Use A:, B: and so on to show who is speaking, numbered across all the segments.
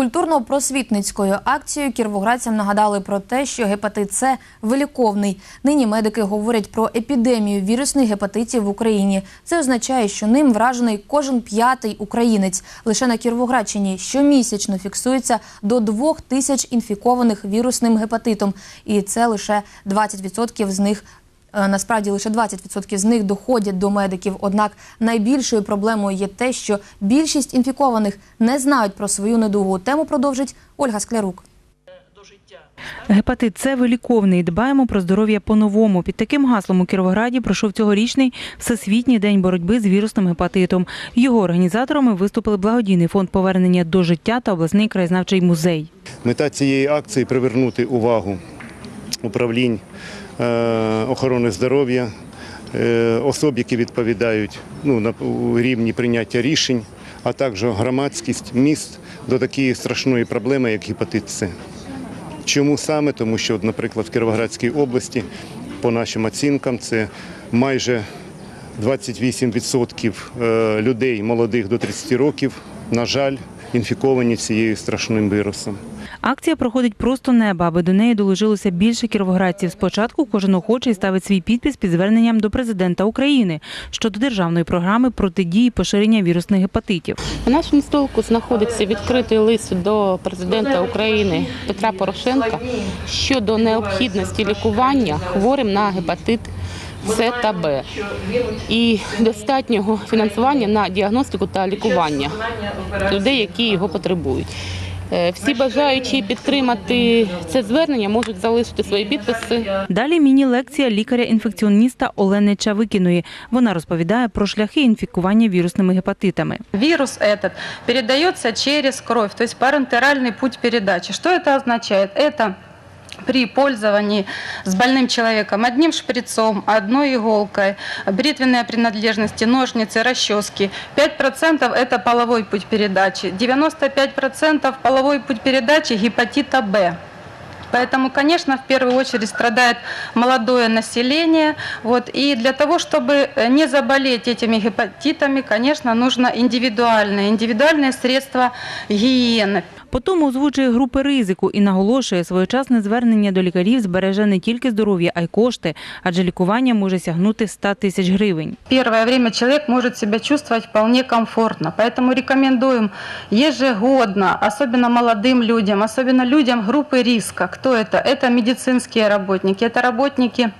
A: Культурно-просвітницькою акцією кіровоградцям нагадали про те, що гепатит С виліковний. Нині медики говорять про епідемію вірусних гепатитів в Україні. Це означає, що ним вражений кожен п'ятий українець. Лише на Кіровоградщині щомісячно фіксується до двох тисяч інфікованих вірусним гепатитом, і це лише 20% з них Насправді лише 20% з них доходять до медиків. Однак найбільшою проблемою є те, що більшість інфікованих не знають про свою недугу. Тему продовжить Ольга Склярук.
B: Гепатит С виліковний. Дбаємо про здоров'я по-новому. Під таким гаслом у Кіровограді пройшов цьогорічний Всесвітній день боротьби з вірусним гепатитом. Його організаторами виступили благодійний фонд повернення до життя та обласний краєзнавчий музей.
C: Мета цієї акції привернути увагу управлінь е, охорони здоров'я, е, особ, які відповідають ну, на рівні прийняття рішень, а також громадськість міст до такої страшної проблеми, як гепатит С. Чому саме? Тому що, наприклад, в Кіровоградській області, по нашим оцінкам, це майже 28% е, людей молодих до 30 років, на жаль, інфіковані цією страшним вірусом.
B: Акція проходить просто неба, аби до неї доложилося більше кіровоградців. Спочатку кожен охочий ставить свій підпис під зверненням до президента України щодо державної програми протидії поширення вірусних гепатитів.
D: На нашому столку знаходиться відкритий лист до президента України Петра Порошенка щодо необхідності лікування хворим на гепатит С та Б і достатнього фінансування на діагностику та лікування людей, які його потребують. Е, Всі бажаючі підтримати це звернення можуть залишити свої підписи
B: Далі міні-лекція лікаря-інфекціоніста Олени Чавикіної. Вона розповідає про шляхи інфікування вірусними гепатитами.
E: Вирус этот передается через кровь, то есть парентеральный путь передачи. Что это означает? Это при пользовании с больным человеком одним шприцом, одной иголкой, бритвенные принадлежности, ножницы, расчески. 5% это половой путь передачи, 95% половой путь передачи гепатита Б. Поэтому, конечно, в первую очередь страдает молодое население. Вот. И для того, чтобы э, не заболеть этими гепатитами, конечно, нужно индивидуальные, индивидуальные средства гигиены.
B: Потім озвучує групи ризику і наголошує, своєчасне звернення до лікарів збереже не тільки здоров'я, а й кошти, адже лікування може сягнути 100 тисяч гривень.
E: Первое время человек может себя чувствовать вполне комфортно, поэтому рекомендуем ежегодно, особенно молодым людям, особенно людям группы риска. Кто это? Это медицинские работники, это работники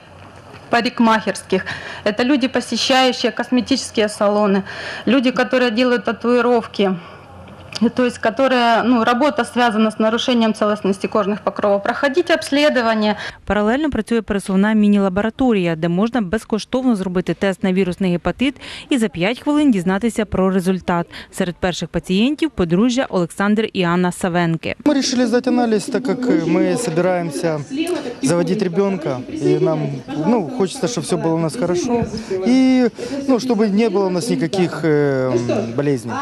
E: парикмахерских. Это люди, посещающие косметические салоны, люди, которые делают татуировки, то есть которая, ну, работа связана с нарушением целостности кожных покровов. Проходить обследование,
B: Паралельно працює пересувна міні-лабораторія, де можна безкоштовно зробити тест на вірусний гепатит і за 5 хвилин дізнатися про результат. Серед перших пацієнтів подружжя Олександр і Анна Савенки.
F: Мы решили сдать анализ, так как мы собираемся заводить ребенка, и нам, ну, хочется, чтобы все было у нас хорошо, и, ну, чтобы не было у нас никаких э, м, болезней.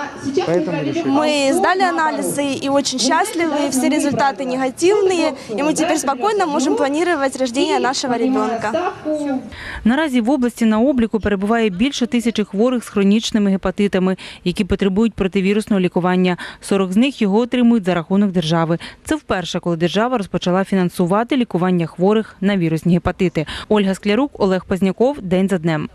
F: Поэтому решили.
G: Мы сдали анализы и очень счастливы, все результаты негативные, и мы теперь спокойно можем планировать рождение нашего ребенка.
B: Наразі в області на обліку перебуває більше тисячі хворих з хронічними гепатитами, які потребують противірусного лікування. 40 з них його отримують за рахунок держави. Це вперше, коли держава розпочала фінансувати лікування хворих на вірусні гепатити. Ольга Склярук, Олег Пазняков. День за днем.